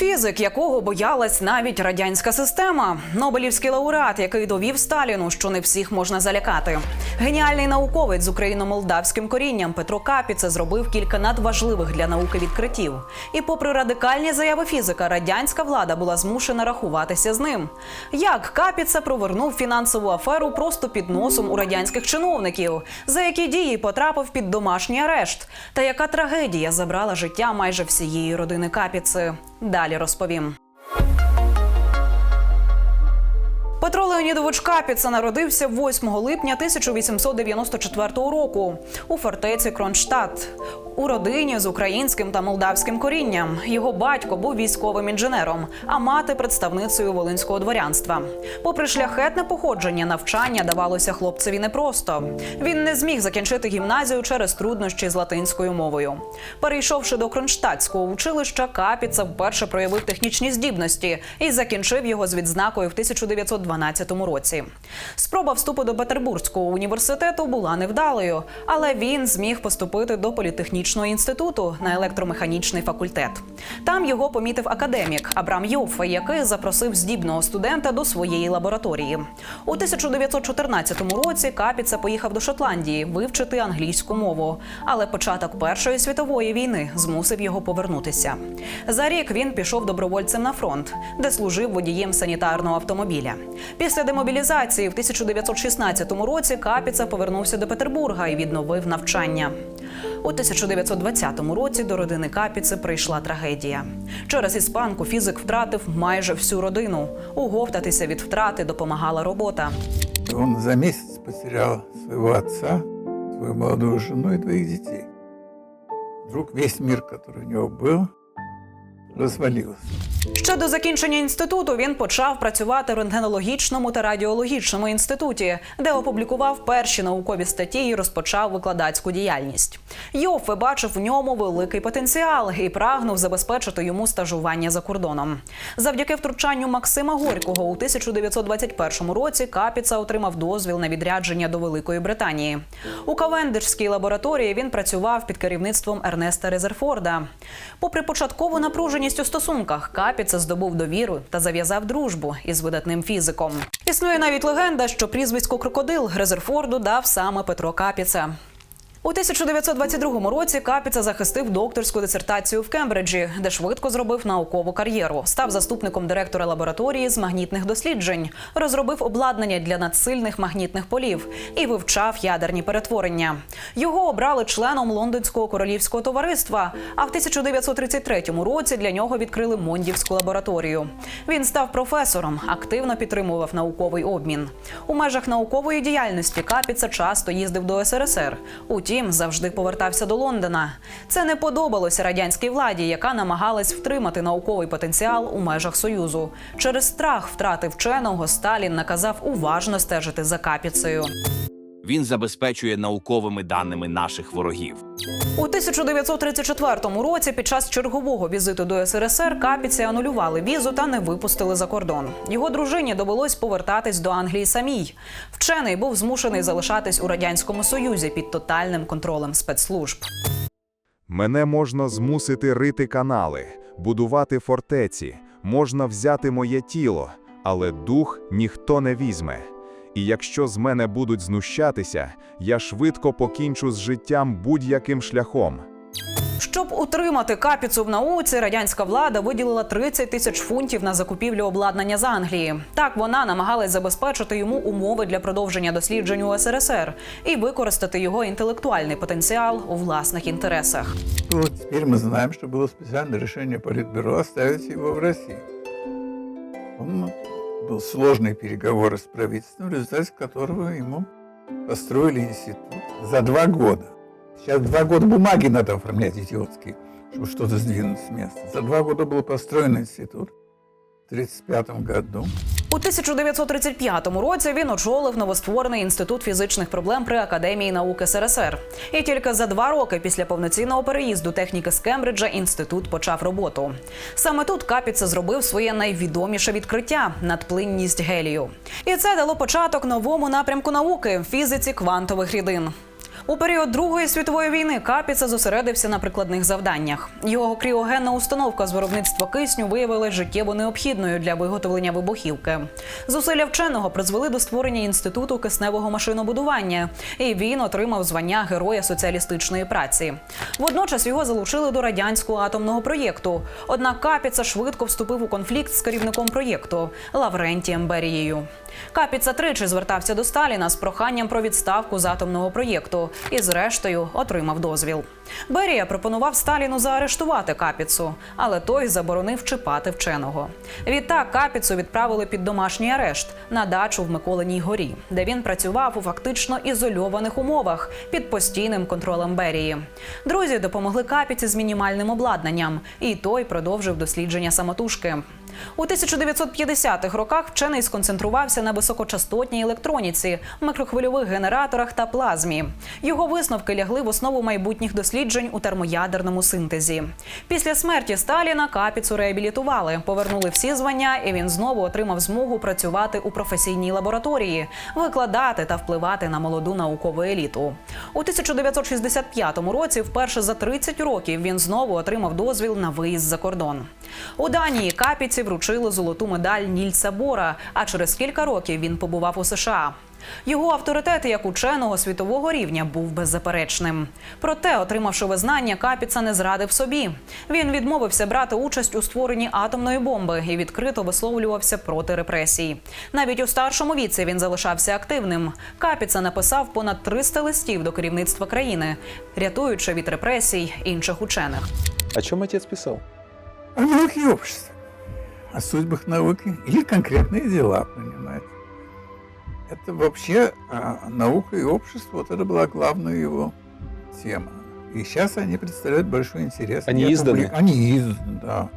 Фізик, якого боялась навіть радянська система, Нобелівський лауреат, який довів Сталіну, що не всіх можна залякати. Геніальний науковець з україно-молдавським корінням Петро Капіце зробив кілька надважливих для науки відкриттів. І, попри радикальні заяви фізика, радянська влада була змушена рахуватися з ним. Як Капіце провернув фінансову аферу просто під носом у радянських чиновників, за які дії потрапив під домашній арешт, та яка трагедія забрала життя майже всієї родини Капіци. Далі розповім. Петро Леонідович Капіца народився 8 липня 1894 року у фортеці Кронштадт. У родині з українським та молдавським корінням його батько був військовим інженером, а мати представницею волинського дворянства. Попри шляхетне походження, навчання давалося хлопцеві непросто. Він не зміг закінчити гімназію через труднощі з латинською мовою. Перейшовши до Кронштадтського училища, Капіца вперше проявив технічні здібності і закінчив його з відзнакою в 1912 році. Спроба вступу до Петербурзького університету була невдалою, але він зміг поступити до політехнічного інституту на електромеханічний факультет. Там його помітив академік Абрам Йоффе, який запросив здібного студента до своєї лабораторії. У 1914 році Капіца поїхав до Шотландії вивчити англійську мову, але початок Першої світової війни змусив його повернутися. За рік він пішов добровольцем на фронт, де служив водієм санітарного автомобіля. Після демобілізації в 1916 році Капіца повернувся до Петербурга і відновив навчання. У 1920 році до родини Капіци прийшла трагедія. Через іспанку фізик втратив майже всю родину. Уговтатися від втрати допомагала робота. Він за місяць потеряв свого отця, свою молоду жену і двох дітей. Вдруг весь мир, який у нього был, развалился. Ще до закінчення інституту він почав працювати в рентгенологічному та радіологічному інституті, де опублікував перші наукові статті і розпочав викладацьку діяльність. Йоффе бачив в ньому великий потенціал і прагнув забезпечити йому стажування за кордоном. Завдяки втручанню Максима Горького у 1921 році Капіца отримав дозвіл на відрядження до Великої Британії. У Кавендишській лабораторії він працював під керівництвом Ернеста Резерфорда. Попри початкову напруженість у стосунках, Капіца здобув довіру та зав'язав дружбу із видатним фізиком. Існує навіть легенда, що прізвисько крокодил Резерфорду дав саме Петро Капіца. У 1922 році Капіца захистив докторську дисертацію в Кембриджі, де швидко зробив наукову кар'єру. Став заступником директора лабораторії з магнітних досліджень, розробив обладнання для надсильних магнітних полів і вивчав ядерні перетворення. Його обрали членом лондонського королівського товариства. А в 1933 році для нього відкрили Мондівську лабораторію. Він став професором, активно підтримував науковий обмін. У межах наукової діяльності Капіца часто їздив до СРСР. Утім, завжди повертався до Лондона. Це не подобалося радянській владі, яка намагалась втримати науковий потенціал у межах союзу. Через страх втрати вченого Сталін наказав уважно стежити за Капіцею. Він забезпечує науковими даними наших ворогів. У 1934 році під час чергового візиту до СРСР Капіці анулювали візу та не випустили за кордон. Його дружині довелось повертатись до Англії самій. Вчений був змушений залишатись у радянському союзі під тотальним контролем спецслужб. Мене можна змусити рити канали, будувати фортеці, можна взяти моє тіло, але дух ніхто не візьме. І якщо з мене будуть знущатися, я швидко покінчу з життям будь-яким шляхом. Щоб утримати капіцу в науці, радянська влада виділила 30 тисяч фунтів на закупівлю обладнання з Англії. Так вона намагалась забезпечити йому умови для продовження досліджень у СРСР і використати його інтелектуальний потенціал у власних інтересах. Вот теперь мы знаем, что было специальное решение Политбюро оставить его в России. Был сложные переговоры с правительством, в результате которого ему построили институт за два года. Сейчас два года бумаги надо оформлять идиотские, чтобы что-то сдвинуть с места. За два года был построен институт в 1935 году. У 1935 році він очолив новостворений інститут фізичних проблем при Академії наук СРСР. І тільки за два роки після повноцінного переїзду техніки з Кембриджа інститут почав роботу. Саме тут Капіце зробив своє найвідоміше відкриття надплинність гелію. І це дало початок новому напрямку науки фізиці квантових рідин. У період Другої світової війни Капіца зосередився на прикладних завданнях. Його кріогенна установка з виробництва кисню виявилась життєво необхідною для виготовлення вибухівки. Зусилля вченого призвели до створення інституту кисневого машинобудування, і він отримав звання Героя соціалістичної праці. Водночас його залучили до радянського атомного проєкту. Однак Капіца швидко вступив у конфлікт з керівником проєкту Лаврентієм Берією. Капіца тричі звертався до Сталіна з проханням про відставку з атомного проєкту і, зрештою, отримав дозвіл. Берія пропонував Сталіну заарештувати Капіцу, але той заборонив чіпати вченого. Відтак Капіцу відправили під домашній арешт на дачу в Миколиній горі, де він працював у фактично ізольованих умовах під постійним контролем Берії. Друзі допомогли Капіці з мінімальним обладнанням, і той продовжив дослідження самотужки. У 1950-х роках вчений сконцентрувався на високочастотній електроніці, микрохвильових генераторах та плазмі. Його висновки лягли в основу майбутніх досліджень у термоядерному синтезі. Після смерті Сталіна Капіцу реабілітували, повернули всі звання, і він знову отримав змогу працювати у професійній лабораторії, викладати та впливати на молоду наукову еліту. У 1965 році, вперше за 30 років, він знову отримав дозвіл на виїзд за кордон. У Данії Капіці вручили золоту медаль Нільса Бора, а через кілька років він побував у США. Його авторитет як ученого світового рівня був беззаперечним. Проте, отримавши визнання, Капіца не зрадив собі. Він відмовився брати участь у створенні атомної бомби і відкрито висловлювався проти репресій. Навіть у старшому віці він залишався активним. Капіца написав понад 300 листів до керівництва країни, рятуючи від репресій інших учених. О чем отец писал? О науке и обществе, о судьбах науки или конкретные дела, понимаете Это вообще а, наука и общество, вот это была главная его тема. И сейчас они представляют большой интерес. Они Я изданы? публи- Они изданы, да.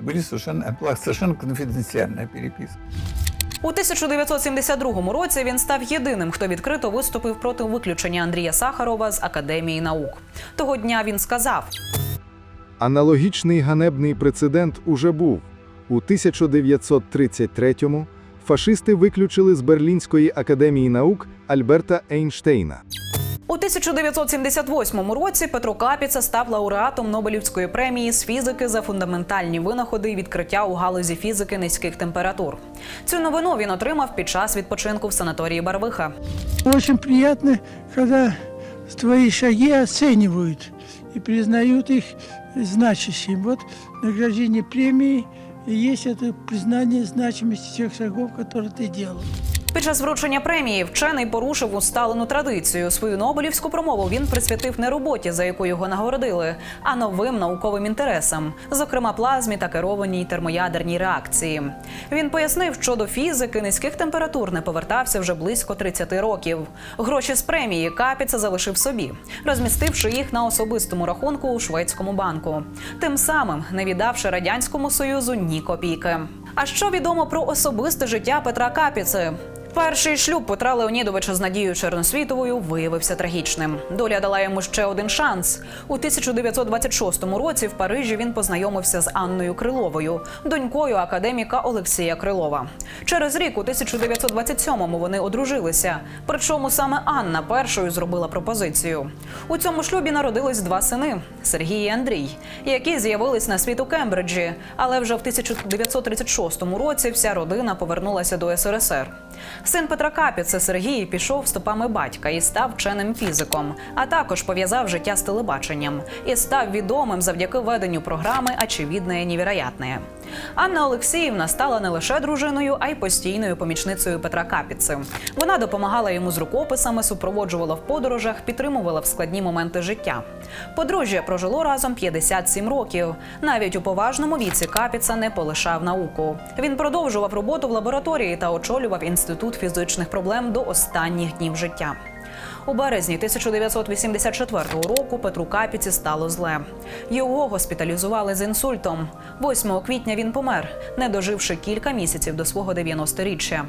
Были совершенно, это была совершенно конфиденциальная переписка. У 1972 році він став єдиним, хто відкрито виступив проти виключення Андрія Сахарова з Академії наук. Того дня він сказав: Аналогічний ганебний прецедент уже був. У 1933-му фашисти виключили з Берлінської академії наук Альберта Ейнштейна. у 1978 році Петро Капіца став лауреатом Нобелівської премії з фізики за фундаментальні винаходи і відкриття у галузі фізики низьких температур. Цю новину він отримав під час відпочинку в санаторії Барвиха. Очень приятно, когда твои шаги оценивают и признают их значащими. Вот награждение премии и есть это признание значимости тех шагов, которые ты делал. Під час вручення премії вчений порушив усталену традицію. Свою Нобелівську промову він присвятив не роботі, за яку його нагородили, а новим науковим інтересам, зокрема плазмі та керованій термоядерній реакції. Він пояснив, що до фізики низьких температур не повертався вже близько 30 років. Гроші з премії Капіца залишив собі, розмістивши їх на особистому рахунку у шведському банку, тим самим не віддавши радянському союзу ні копійки. А що відомо про особисте життя Петра Капіци? Перший шлюб Петра Леонідовича з Надією Черносвітовою виявився трагічним. Доля дала йому ще один шанс. У 1926 році в Парижі він познайомився з Анною Криловою, донькою академіка Олексія Крилова. Через рік, у 1927-му, вони одружилися. Причому саме Анна першою зробила пропозицію. У цьому шлюбі народились два сини Сергій і Андрій, які з'явились на світ у Кембриджі. Але вже в 1936 році вся родина повернулася до СРСР. Син Петра Капіце Сергій пішов стопами батька і став вченим фізиком, а також пов'язав життя з телебаченням і став відомим завдяки веденню програми «Очевидне невероятне». Анна Олексіївна стала не лише дружиною, а й постійною помічницею Петра Капіци. Вона допомагала йому з рукописами, супроводжувала в подорожах, підтримувала в складні моменти життя. Подружжя прожило разом 57 років. Навіть у поважному віці Капіца не полишав науку. Він продовжував роботу в лабораторії та очолював інститут фізичних проблем до останніх днів життя. У березні 1984 року Петру Капіці стало зле. Його госпіталізували з інсультом. 8 квітня він помер, не доживши кілька місяців до свого 90-річчя.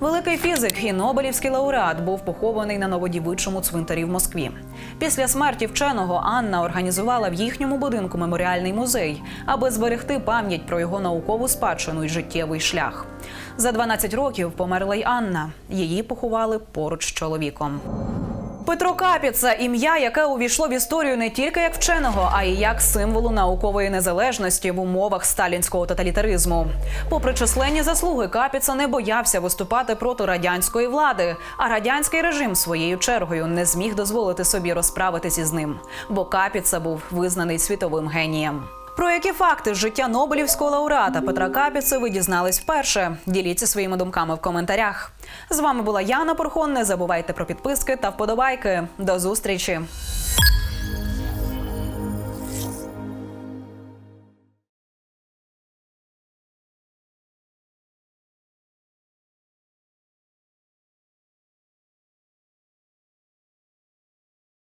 Великий фізик і Нобелівський лауреат був похований на новодівичому цвинтарі в Москві. Після смерті вченого Анна організувала в їхньому будинку меморіальний музей, аби зберегти пам'ять про його наукову спадщину і життєвий шлях. За 12 років померла й Анна. Її поховали поруч з чоловіком. Петро Капіца ім'я, яке увійшло в історію не тільки як вченого, а й як символу наукової незалежності в умовах сталінського тоталітаризму. Попри численні заслуги, Капіца не боявся виступати проти радянської влади, а радянський режим своєю чергою не зміг дозволити собі розправитися з ним, бо Капіца був визнаний світовим генієм. Про які факти життя Нобелівського лауреата Петра Капіци ви дізнались вперше? Діліться своїми думками в коментарях. З вами була Яна Порхон. Не забувайте про підписки та вподобайки. До зустрічі!